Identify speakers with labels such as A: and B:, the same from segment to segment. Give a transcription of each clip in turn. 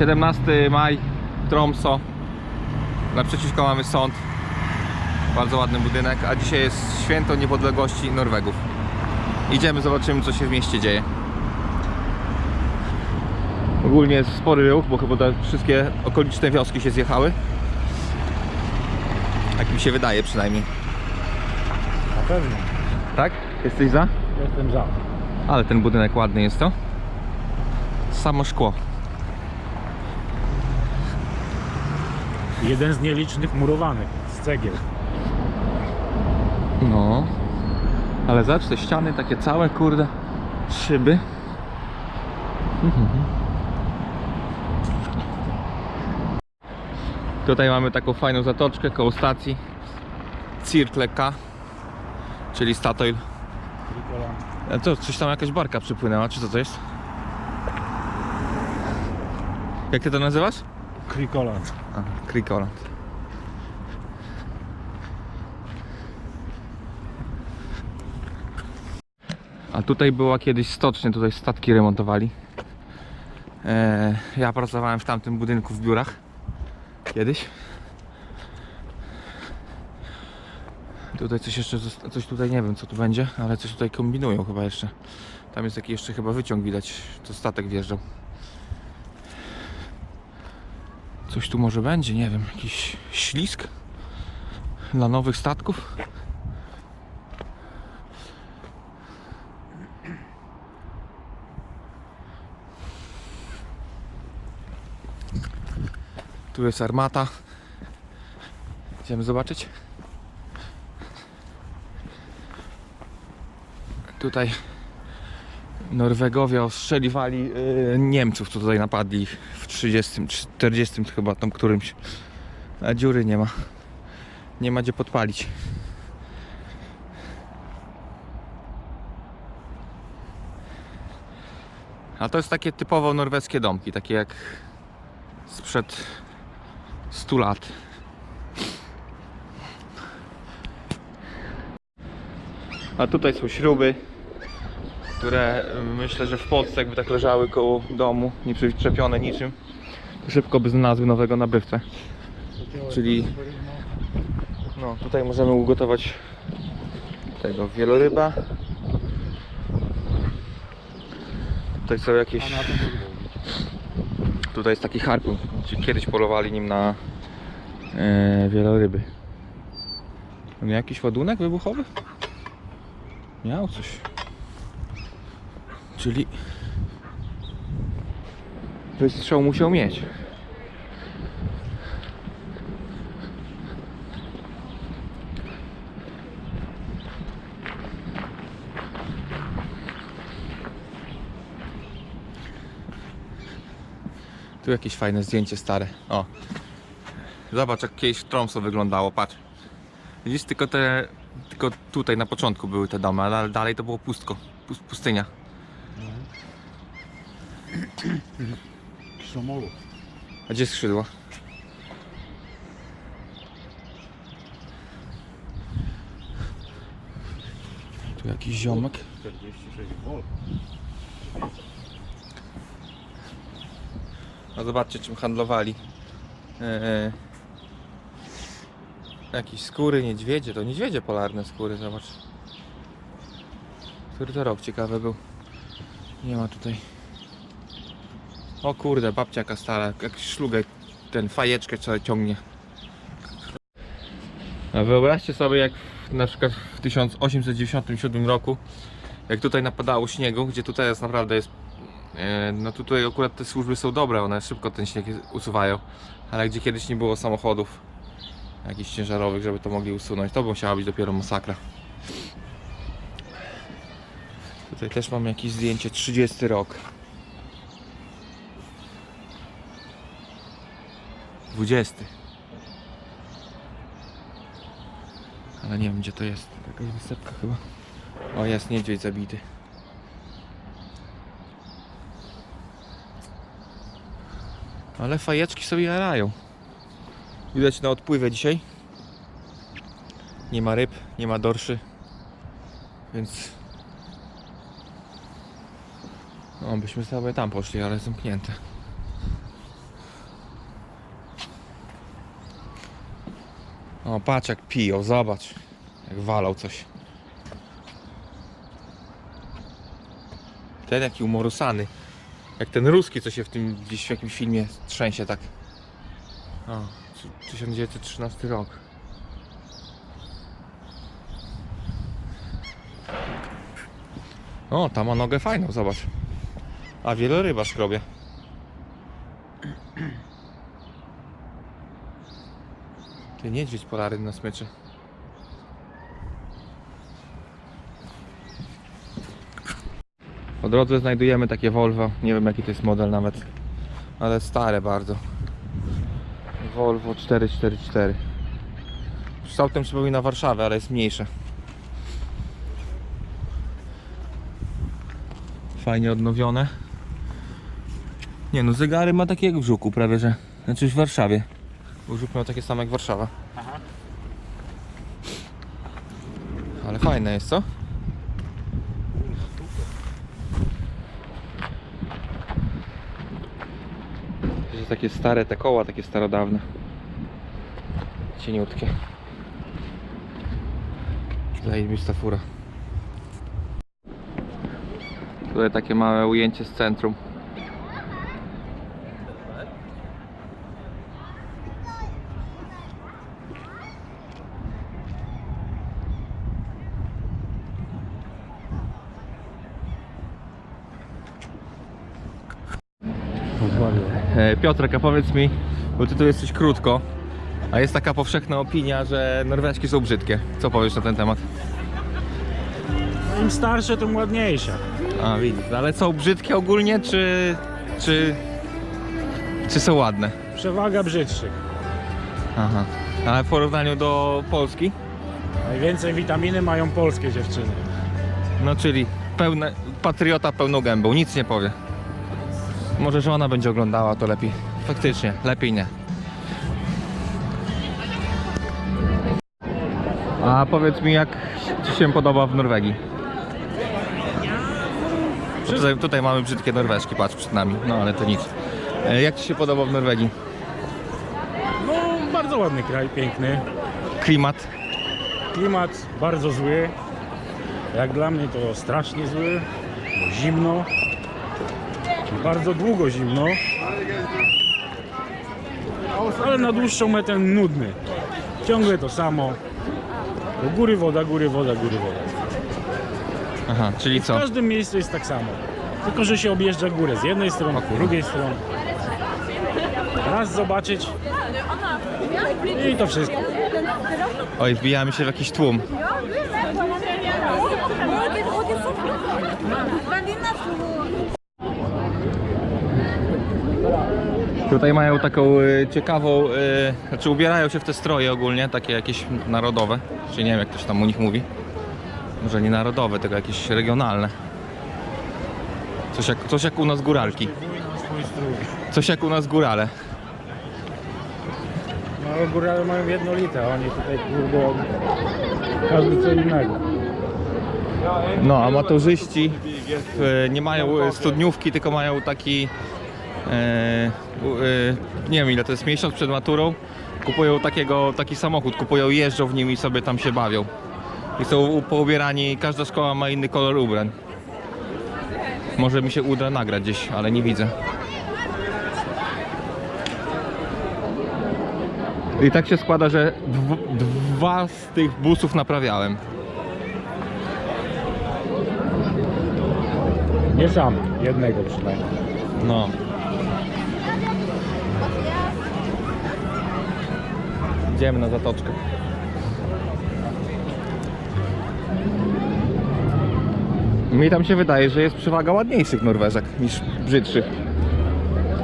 A: 17 maj, Tromso. Naprzeciwko mamy sąd. Bardzo ładny budynek, a dzisiaj jest święto niepodległości Norwegów. Idziemy, zobaczymy co się w mieście dzieje. Ogólnie jest spory ruch, bo chyba te wszystkie okoliczne wioski się zjechały. Tak mi się wydaje przynajmniej.
B: Na pewno.
A: Tak? Jesteś za?
B: Jestem za.
A: Ale ten budynek ładny jest to. Samo szkło.
B: Jeden z nielicznych murowanych z cegieł.
A: No. Ale zobacz te ściany takie całe, kurde. Szyby. Tutaj mamy taką fajną zatoczkę koło stacji Circle K Czyli Statoil. A to coś tam jakaś barka przypłynęła, czy co to jest? Jak ty to nazywasz?
B: Krikoland.
A: A, Krikoland. A tutaj była kiedyś stocznia, tutaj statki remontowali. E, ja pracowałem w tamtym budynku w biurach. Kiedyś. Tutaj coś jeszcze, coś tutaj nie wiem co tu będzie, ale coś tutaj kombinują chyba jeszcze. Tam jest taki jeszcze chyba wyciąg widać, to statek wjeżdżał. Coś tu może będzie, nie wiem, jakiś ślisk dla nowych statków. Tu jest armata. Idziemy zobaczyć. Tutaj Norwegowie ostrzeliwali y, Niemców, co tutaj napadli w 30, 40 chyba tam którymś. A dziury nie ma. Nie ma gdzie podpalić. A to jest takie typowo norweskie domki, takie jak sprzed 100 lat. A tutaj są śruby które y, myślę, że w Polsce jakby tak leżały koło domu, nie przyczepione niczym, to szybko by znalazły nowego nabywcę. Czyli no, tutaj możemy ugotować tego wieloryba. Tutaj są jakieś... Tutaj jest taki harpun. Kiedyś polowali nim na e, wieloryby. On jakiś ładunek wybuchowy? Miał coś. Czyli wystrzał musiał mieć. Tu jakieś fajne zdjęcie stare. O. Zobacz jak kiedyś Tromso wyglądało, patrz. Widzisz, tylko te, tylko tutaj na początku były te domy, ale dalej to było pustko, pus- pustynia.
B: Samolot.
A: A gdzie skrzydła? Tu jakiś ziomek.
B: 46 V.
A: A zobaczcie czym handlowali. Eee, jakieś skóry, niedźwiedzie, to niedźwiedzie polarne skóry, zobacz. Który to rok ciekawy był. Nie ma tutaj. O kurde, babcia jaka stara, jak szlugę, ten fajeczkę trzeba ciągnie. A wyobraźcie sobie jak w, na przykład w 1897 roku, jak tutaj napadało śniegu, gdzie tutaj jest naprawdę jest E, No tutaj akurat te służby są dobre, one szybko ten śnieg usuwają, ale gdzie kiedyś nie było samochodów jakichś ciężarowych, żeby to mogli usunąć, to by musiała być dopiero masakra. Tutaj też mam jakieś zdjęcie, 30 rok. 20. Ale nie wiem gdzie to jest, jakaś wysepka chyba. O jest niedźwiedź zabity. Ale fajeczki sobie jarają. Widać na odpływie dzisiaj. Nie ma ryb, nie ma dorszy. Więc... No, byśmy sobie tam poszli, ale zamknięte. O, patrz jak piją, zobacz. Jak walał coś. Ten jaki umorusany. Jak ten ruski, co się w tym gdzieś w jakimś filmie trzęsie tak. O, 1913 rok. O, tam ma nogę fajną, zobacz. A wieloryba szkrobie. Ty niedźwiedź polary na smyczy. Po drodze znajdujemy takie Volvo, nie wiem jaki to jest model nawet, ale stare bardzo. Volvo 444. Kształtem przypomina Warszawę, ale jest mniejsze. Fajnie odnowione. Nie no, zegary ma takie jak w Żuku prawie, że. Znaczy w Warszawie. Bo miał takie same jak Warszawa.
B: Aha.
A: Ale fajne jest, co? Że takie stare te koła, takie starodawne. Cieniutkie. Zajebista fura. Tutaj takie małe ujęcie z centrum. Piotrek, a powiedz mi, bo ty tu jesteś krótko, a jest taka powszechna opinia, że norweżki są brzydkie. Co powiesz na ten temat?
B: Im starsze, tym ładniejsze.
A: A widzisz, ale są brzydkie ogólnie, czy, czy, czy są ładne?
B: Przewaga brzydszych.
A: Aha. Ale w porównaniu do Polski?
B: Najwięcej witaminy mają polskie dziewczyny.
A: No czyli pełne, patriota pełną gębą, nic nie powie. Może żona będzie oglądała, to lepiej. Faktycznie, lepiej nie. A powiedz mi, jak Ci się podoba w Norwegii? Tutaj, tutaj mamy brzydkie Norweżki, patrz przed nami, no ale to nic. E, Jak Ci się podoba w Norwegii?
B: No, bardzo ładny kraj, piękny.
A: Klimat?
B: Klimat bardzo zły. Jak dla mnie to strasznie zły. Bo zimno. Bardzo długo zimno. Ale na dłuższą metę nudny. Ciągle to samo. Do góry woda, góry woda, góry woda.
A: Aha, czyli
B: W
A: co?
B: każdym miejscu jest tak samo. Tylko, że się objeżdża górę z jednej strony, z drugiej strony. Raz zobaczyć i to wszystko.
A: Oj, wbijamy się w jakiś tłum. Tutaj mają taką y, ciekawą, y, znaczy ubierają się w te stroje ogólnie, takie jakieś narodowe, czy nie wiem jak to się tam u nich mówi. Może nie narodowe, tylko jakieś regionalne. Coś jak, coś jak u nas góralki. Coś jak u nas górale.
B: No górale mają jednolite, a oni tutaj kurde każdy co innego.
A: No, amatorzyści e, nie mają studniówki, tylko mają taki, nie wiem ile to jest, miesiąc przed maturą, kupują takiego, taki samochód, kupują, jeżdżą w nim i sobie tam się bawią. I są poubierani, każda szkoła ma inny kolor ubrań. Może mi się uda nagrać gdzieś, ale nie widzę. I tak się składa, że dw- dwa z tych busów naprawiałem.
B: Nie sam, jednego przynajmniej.
A: No. Idziemy na zatoczkę. Mi tam się wydaje, że jest przewaga ładniejszych Norweżek niż brzydszych.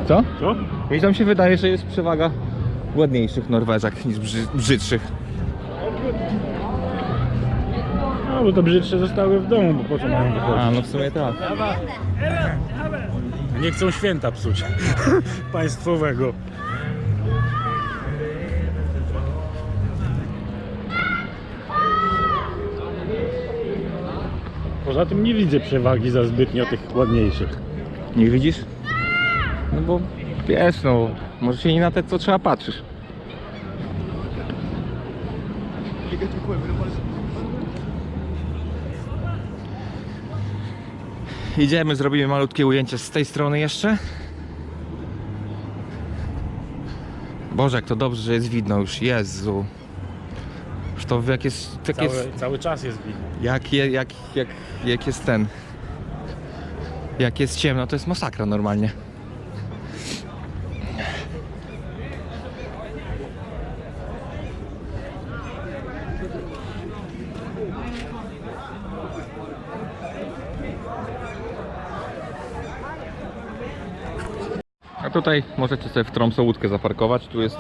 A: Co?
B: Co?
A: Mi tam się wydaje, że jest przewaga ładniejszych Norweżek niż brzy- brzydszych.
B: No bo to brzydsze zostały w domu, bo po co mają
A: A,
B: wychodzić?
A: no w sumie tak.
B: Nie chcą święta psuć państwowego. Poza tym nie widzę przewagi za zbytnio tych ładniejszych.
A: Nie widzisz? No bo wiesz, no, może się nie na te co trzeba patrzysz. Idziemy, zrobimy malutkie ujęcie z tej strony jeszcze. Boże, jak to dobrze, że jest widno już. Jezu. To jak jest... Jak
B: Cały,
A: jest
B: cały czas jest widno.
A: jak, je, jak, jak, jak jest ten... Jak jest ciemno, to jest masakra normalnie. A tutaj możecie sobie w Tromsø łódkę zaparkować. Tu jest,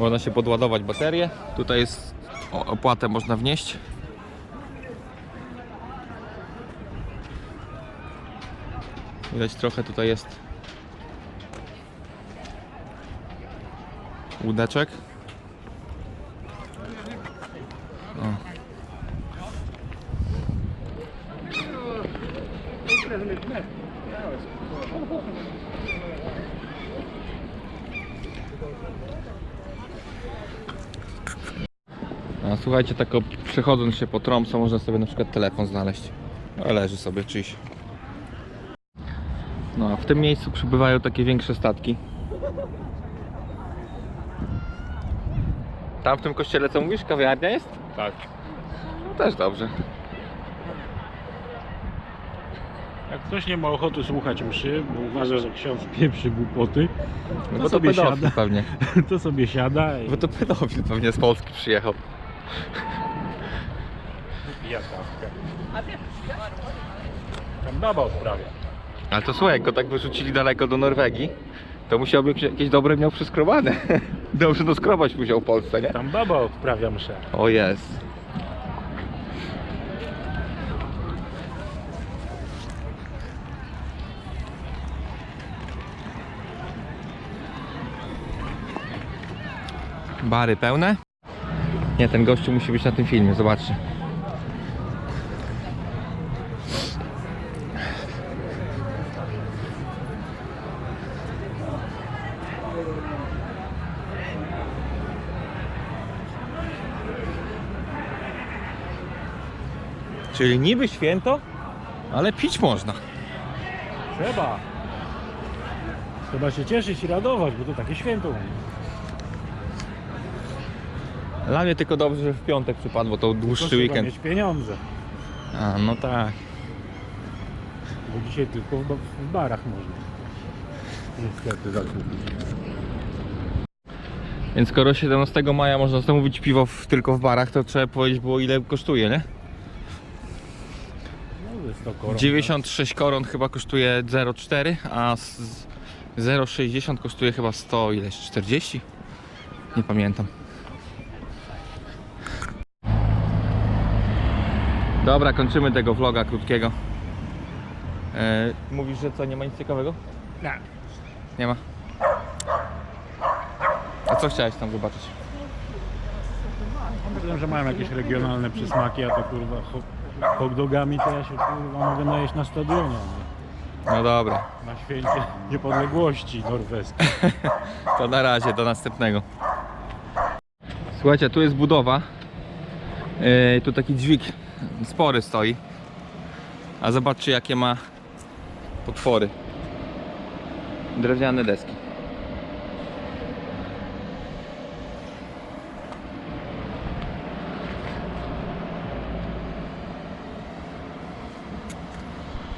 A: można się podładować baterię. Tutaj jest o- opłatę można wnieść. Widać trochę tutaj jest łódeczek. O. A słuchajcie, tak o, przechodząc się po Tromsø można sobie na przykład telefon znaleźć. A leży sobie czyś. No a w tym miejscu przybywają takie większe statki. Tam w tym kościele co mówisz, kawiarnia jest?
B: Tak.
A: No też dobrze.
B: Jak ktoś nie ma ochoty słuchać mszy, bo uważa, że ksiądz pieprzy głupoty,
A: No
B: To
A: bo to
B: sobie siada.
A: pewnie.
B: to sobie siada i
A: Bo to pedofil pewnie z Polski przyjechał.
B: Pija kawkę. Tam baba odprawia.
A: Ale to słuchaj, jak go tak wyrzucili daleko do Norwegii, to musiał być jakieś dobre miał przyskrobane. Dobrze no skrobać musiał w Polsce, nie?
B: Tam baba odprawia mszę.
A: O jest. Bary pełne? Nie, ten gościu musi być na tym filmie, zobaczcie. Czyli niby święto, ale pić można.
B: Trzeba. Trzeba się cieszyć i radować, bo to takie święto.
A: Dla mnie tylko dobrze, że w piątek przypadło, to
B: Tylko
A: dłuższy
B: trzeba
A: weekend.
B: mieć pieniądze.
A: A, no tak.
B: Bo dzisiaj tylko w, w barach można. Niestety zakupić.
A: Więc skoro 17 maja można zamówić piwo w, tylko w barach, to trzeba powiedzieć było ile kosztuje, nie?
B: No to jest to koron.
A: 96 koron chyba kosztuje 0,4, a z- 0,60 kosztuje chyba 100 ileś, 40? Nie pamiętam. Dobra, kończymy tego vloga krótkiego. E, mówisz, że co, nie ma nic ciekawego?
B: Nie.
A: Nie ma. A co chciałeś tam zobaczyć?
B: Myślałem, że mają jakieś regionalne przysmaki, a to kurwa hot, hot dogami to ja się kurwa mogę najeść na stadionie. nie?
A: No dobra,
B: Na święcie niepodległości norweskiej.
A: to na razie, do następnego. Słuchajcie, tu jest budowa. Yy, tu taki dźwig spory stoi. A zobaczcie jakie ma potwory. Drewniane deski.